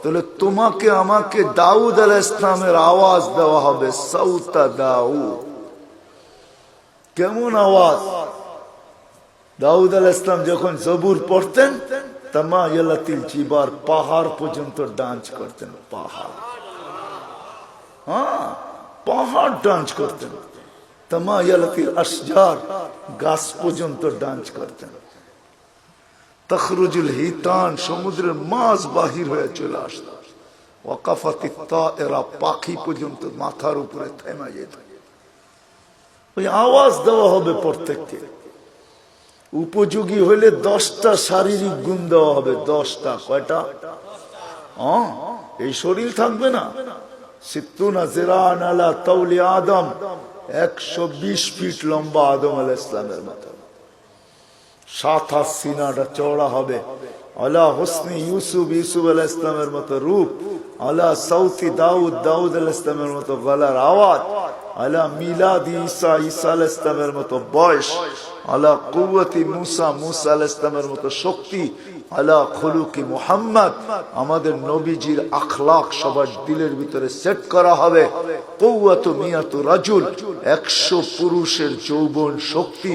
তাহলে তোমাকে, আমাকে দাউদ আল ইসলামের আওয়াজ দেওয়া হবে সৌতা দাউদ। কেমন আওয়াজ? দাউদ আল ইসলাম যখন জবুর পড়তেন পাহাড় পর্যন্ত ডান্স করতেন, পাহাড়। হ্যাঁ পাহাড় ডান্স করতেন। তামা ইয়ালাতিল আসজার গাছ পর্যন্ত ডান্স করতেন। তখরুজুল হিতান, সমুদ্রের মাছ বাহির হয়ে চলে আসত ওয়াকাফাতি এরা পাখি পর্যন্ত মাথার উপরে থেমে যেত। ওই আওয়াজ দেওয়া হবে প্রত্যেককে। উপযোগী হইলে দশটা শারীরিক গুণ দেওয়া হবে, দশটা, কয়টা? এই শরীর থাকবে না। সিত্তুনা জিরান আলা তৌলি আদম, একশো বিশ ফিট লম্বা আদম আল ইসলামের মতো সাত চওড়া হবে। হোসনি ইউসুফ ইউসুফ আল ইসলামের মতো রূপ। দাউদ দাউদ আল ইসলামের মতো গলার আওয়াজ। মিলাদ ঈসা ঈসা আল ইসলামের মতো বয়স। আলা কুওয়াতি মুসা মুসা আল ইসলামের মতো শক্তি। মুহাম্মদ, আমাদের নবীজির আখলাক সবার দিলের ভিতরে সেট করা হবে। কৌয়াত মিয়াত রাজুল, একশো পুরুষের যৌবন শক্তি।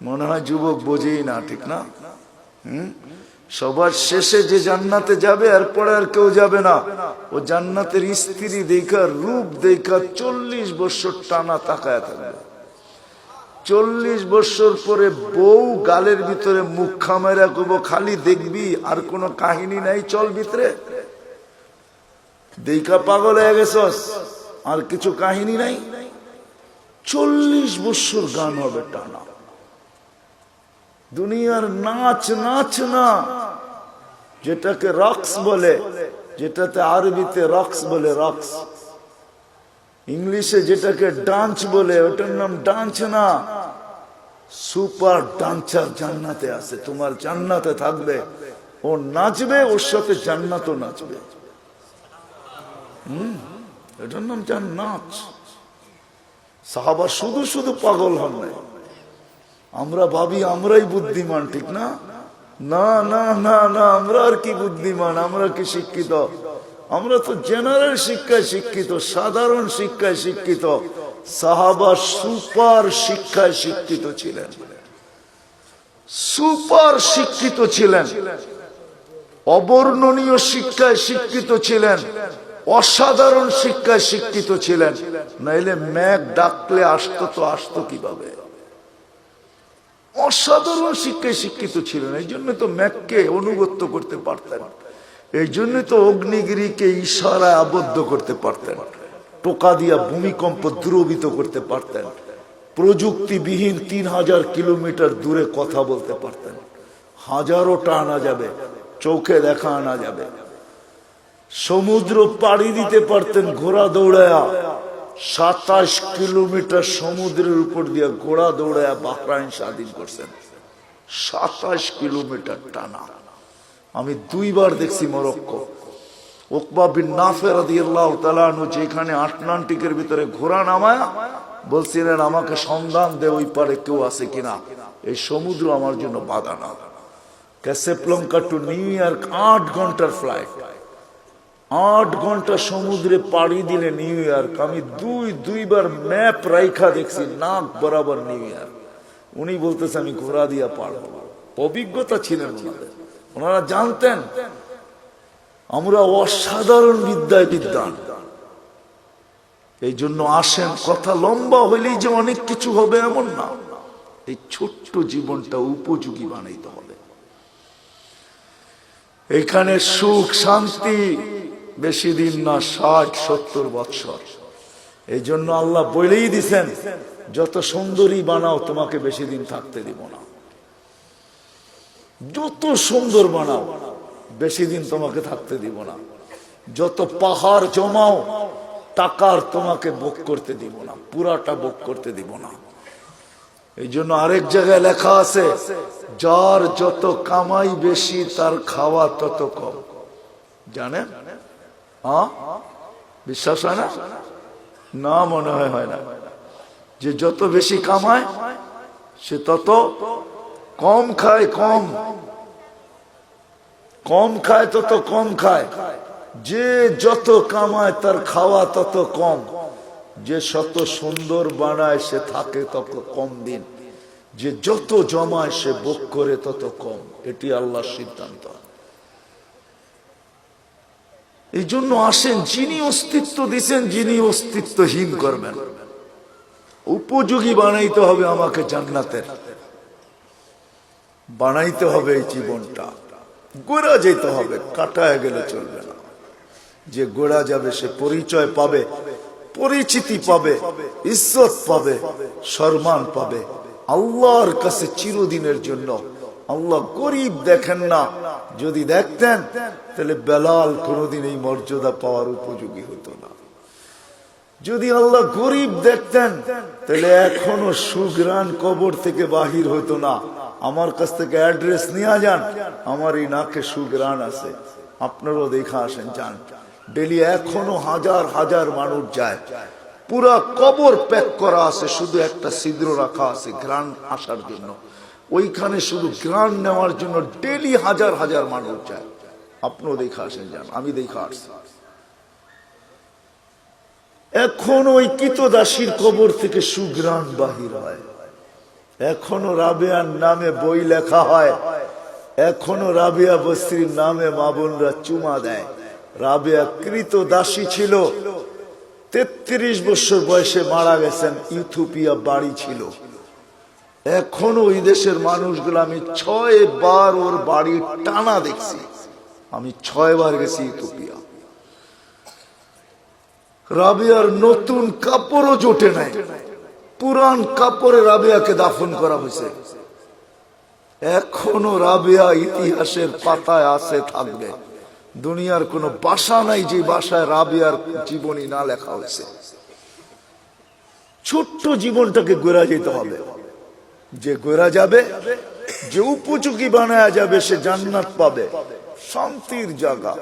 মনে হয় যুবক বোঝেই না, ঠিক না? হুম? সবার শেষে যে জান্নাতে যাবে, আর পরে আর কেউ যাবে না। ও জান্নাতের স্ত্রী দেখা, রূপ দেখা, চল্লিশ বছর টানা তাকায় থাকবে। চল্লিশ বছর পরে বউ গালের ভিতরে মুখ খামেরা করব খালি দেখবি, আর কোনো কাহিনী নাই, চল ভিতরে। দেখা পাগল হয়ে গেছস, আর কিছু কাহিনী নাই? চল্লিশ বছর গান হবে টানা। দুনিয়ার নাচ নাচ না, যেটাকে রক্স বলে, যেটাতে আরবিতে রক্স বলে রক্স। ইংলিশে যেটাকে ডান্স বলে, ওটার নাম ডান্স না। সুপার ডান্সার জান্নাতে আছে, তোমার জান্নাতে থাকবে। ও নাচবে, ওর সাথে জান্নাতও নাচবে। হম, এটার নাম নাচ সাহাবা শুধু শুধু পাগল হন নাই। আমরা ভাবি আমরাই বুদ্ধিমান, ঠিক না? না না না না, আমরা আর কি বুদ্ধিমান, আমরা কি শিক্ষিত? আমরা তো জেনারেল শিক্ষায় শিক্ষিত, সাধারণ শিক্ষায় শিক্ষিত। সাহাবা সুপার শিক্ষায় শিক্ষিত ছিলেন। সুপার শিক্ষিত ছিলেন। অবর্ণনীয় শিক্ষায় শিক্ষিত ছিলেন। অসাধারণ শিক্ষায় শিক্ষিত ছিলেন। নাইলে ম্যাক ডাকলে আসতো তো আসতো কীভাবে? অসাধারণ শিক্ষায় শিক্ষিত ছিলেন। এই জন্য তো ম্যাককে অনুগত্য করতে পারতেন। এই জন্য তো অগ্নিগিরিকে ইশারায় আবদ্ধ করতে পারতেন। টোকা দিয়া ভূমিকম্প দ্রবিত করতে পারতেন। প্রযুক্তিবিহীন তিন হাজার কিলোমিটার দূরে কথা বলতে পারতেন। হাজারোটা আনা যাবে, চোখে দেখা আনা যাবে। সমুদ্র পাড়ি দিতে পারতেন ঘোড়া দৌড়ায়া। সাতাশ কিলোমিটার সমুদ্রের উপর দিয়ে ঘোড়া দৌড়ায়া বাহরাইন স্বাধীন করছেন। সাতাশ কিলোমিটার টানা। আমি দুইবার দেখছি মরক্কো। ওকবা বিন নাফে রাদিয়াল্লাহু তাআলা যেখানে আটলান্টিকের ভিতরে ঘোড়া নামায়া বলছিলেন, আমাকে সন্ধান দে ওই পারে কেউ আছে কিনা। এই সমুদ্র আমার জন্য বাধা না। ক্যাসেপ্লঙ্কা টু নিউ ইয়র্ক আট ঘণ্টার ফ্লাইট। আট ঘণ্টা সমুদ্রে পাড়ি দিলে নিউ ইয়র্ক আমি দুই, দুইবার ম্যাপ রাইখা দেখছি, নাক বরাবর নিউ ইয়র্ক উনি বলতেছে, আমি ঘোরা দিয়া পার অভিজ্ঞতা ছিলেন ওনারা জানতেন, আমরা অসাধারণ বিদ্যায় বিদ্যান এই জন্য আসেন, কথা লম্বা হইলেই যে অনেক কিছু হবে এমন না। এই ছোট্ট জীবনটা উপযোগী বানাইতে হবে। এখানে সুখ, শান্তি বেশি দিন না, ষাট, সত্তর বৎসর। এই জন্য আল্লাহ বলেই দিছেন, যত সুন্দরী বানাও, তোমাকে বেশি দিন থাকতে দিব না। যত সুন্দর বানাও, বেশি দিন তোমাকে থাকতে দিব না। যত পাহাড় জমাও, টাকার তোমাকে ভোগ করতে দিব না, পুরাটা ভোগ করতে দিব না। এই জন্য আরেক জায়গায় লেখা আছে, যার যত কামাই বেশি, তার খাওয়া তত কম। জানেন? বিশ্বাস হয় না? না মনে হয় হয় না। যে যত বেশি কামায়, সে তত কম খায়, কম। কম খায়, তত কম খায়। যে যত কামায়, তার খাওয়া তত কম। যে শত সুন্দর বানায়, সে থাকে তত কম দিন। যে যত জমায়, সে ভোগ করে তত কম। এটি আল্লাহর সিদ্ধান্ত। এই জন্য আসেন যিনি অস্তিত্ব দিছেন, যিনি অস্তিত্বহীন করবেন। উপযোগী বানাইতে হবে আমাকে জান্নাতের। বানাইতে হবে এই জীবনটা। গোড়া যেতে হবে, কাটায় গেলে চলবে না। যে গোড়া যাবে, সে পরিচয় পাবে, পরিচিতি পাবে, ইজ্জত পাবে, সম্মান পাবে। আল্লাহর কাছে চিরদিনের জন্য। আল্লাহ গরিব দেখেন না যদি দেখতেন, তাহলে বেলাল কোনোদিন এই মর্যাদা পাওয়ার উপযোগী হতো না। যদি আল্লাহ গরিব দেখতেন, তাহলে এখনও সুগ্রান কবর থেকে বাহির হতো না। আমার কাছ থেকে অ্যাড্রেস নিয়ে যান, আমার এই নাকে সুগ্রান আছে। আপনারাও দেখা আসেন, যান। ডেলি এখনও হাজার হাজার মানুষ যায়। পুরা কবর প্যাক করা আছে, শুধু একটা ছিদ্র রাখা আছে গ্রান আসার জন্য। ওইখানে শুধু গ্রান নেওয়ার জন্য ডেলি হাজার হাজার মানুষ যায়। আপনিও দেখা আসেন, যান। আমি দেখা আসছি। এখন ওই কিতদাসীর কবর থেকে সুগ্রাণ বাহির হয়। এখনও রাবেয়ার নামে বই লেখা হয়। এখনও রাবিয়া বস্তির নামে মাবনরা চুমা দেয়। রাবেয়া কৃত দাসী ছিল। তেত্রিশ বছর বয়সে মারা গেছেন ইথোপিয়া বাড়ি ছিল। এখনও ওই দেশের মানুষগুলো আমি ছয় বার ওর বাড়ি টানা দেখছি। আমি ছয় বার গেছি ইথোপিয়া রাবিয়ার নতুন কাপড়ও জোটে নাই। পুরান কাপড়ে রাবিয়াকে দাফন করা হয়েছে। এখনও রাবিয়া ইতিহাসের পাতায় আছে, থাকবে। দুনিয়ার কোনো বাসা নাই যে বাসায় রাবিয়ার জীবনী না লেখা হয়েছে। ছোট্ট জীবনটাকে গোড়া যেতে হবে। যে গোড়া যাবে, যে উপযোগী বানায়া যাবে, সে জান্নাত পাবে। শান্তির জায়গা।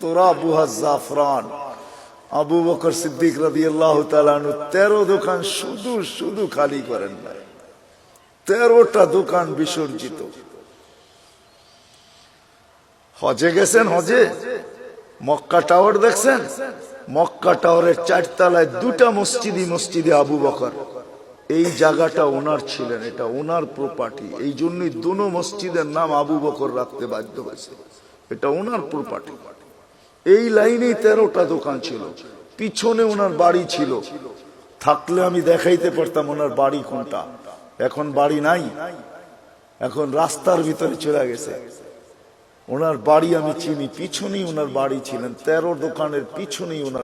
তোরা বুহা জাফরান, আবু বকর সিদ্দিক রাদি আল্লাহ তালানু তেরো দোকান শুধু শুধু খালি করেন না তেরোটা দোকান বিসর্জিত। হজে গেছেন হজে? মক্কা টাওয়ার দেখছেন? মক্কা টাওয়ারের চারতলায় দুটা মসজিদই মসজিদে আবু বকর। এই জায়গাটা ওনার ছিলেন, এটা ওনার প্রপার্টি এই জন্যই দুনো মসজিদের নাম আবু বকর রাখতে বাধ্য হয়েছে। এটা ওনার প্রপার্টি এই লাইনেই তেরোটা দোকান ছিল। পিছনে ওনার বাড়ি ছিল। থাকলে আমি দেখাইতে পারতাম ওনার বাড়ি কোনটা। এখন বাড়ি নাই। এখন রাস্তার ভিতরে চলে গেছে। ওনার বাড়ি আমি চিনি। পিছনেই ওনার বাড়ি ছিলেন। তেরো দোকানের পিছনেই ওনার